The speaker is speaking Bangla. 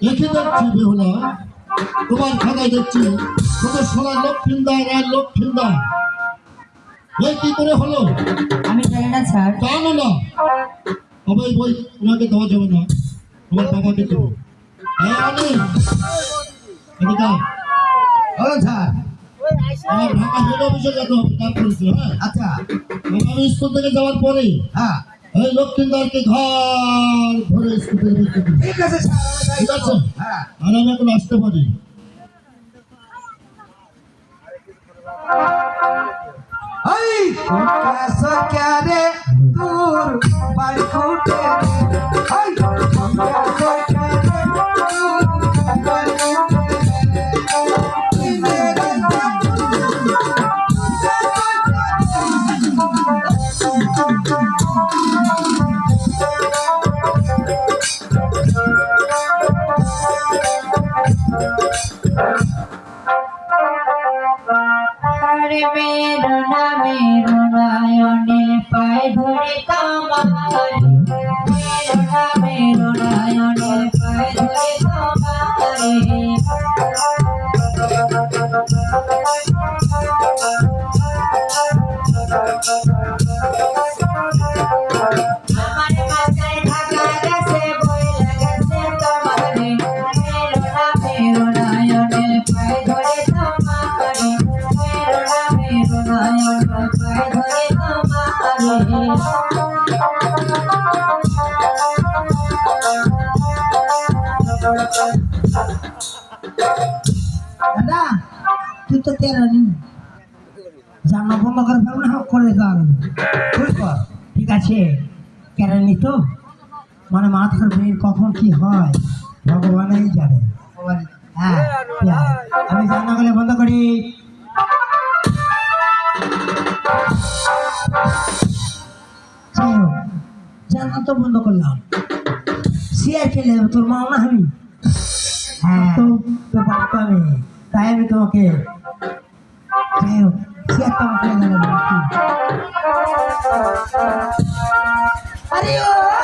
দেখে দেখছি বেহুলা? তোমার খাতায় দেখছি কত সোনার লক্ষ্মীন্দা আর লক্ষ্মীন্দা এ কি করে হলো? আমি জানি না স্যার। জানো না। তবে বই তোমাকে দেওয়া যাবে না। তোমার বাবাকে দেবো। হ্যাঁ এদিকে আয়। স্যার। আমার ঢাকা হেড অফিসে যেতে হবে তার করেছিল হ্যাঁ? আচ্ছা। আমি স্কুল থেকে যাওয়ার পরেই হ্যাঁ। লক্ষ্মীদারকে ঘর ভরে স্কুটি ঠিক আছে ঠিক আছে? আর আমি এখন আসতে পারি। এই কাসা ক্যারে দূর পাই ফুটে এই আরে বেদনা বেদনায় মেরো পায় ধরে তোমার বেদনা বেদনায় মেরো পায় ধরে আমার দাদা, তুই তো কেরানি জানা বন্ধ করে ফেলব না, করে কর, ঠিক আছে? কেরানি তো? মানে মাথার ব্রেন কখন কি হয়? ভগবানই জানে। হ্যাঁ আমি জানা গেলে বন্ধ করি। জানা তো বন্ধ করলাম সিয়ার খেলে তোর মা না আমি হ্যাঁ তো তো বাপ্পা আমি তাই আমি তোমাকে যাই হোক সিয়ারটা আমাকে জানাব আরে ও সুজন সখী রে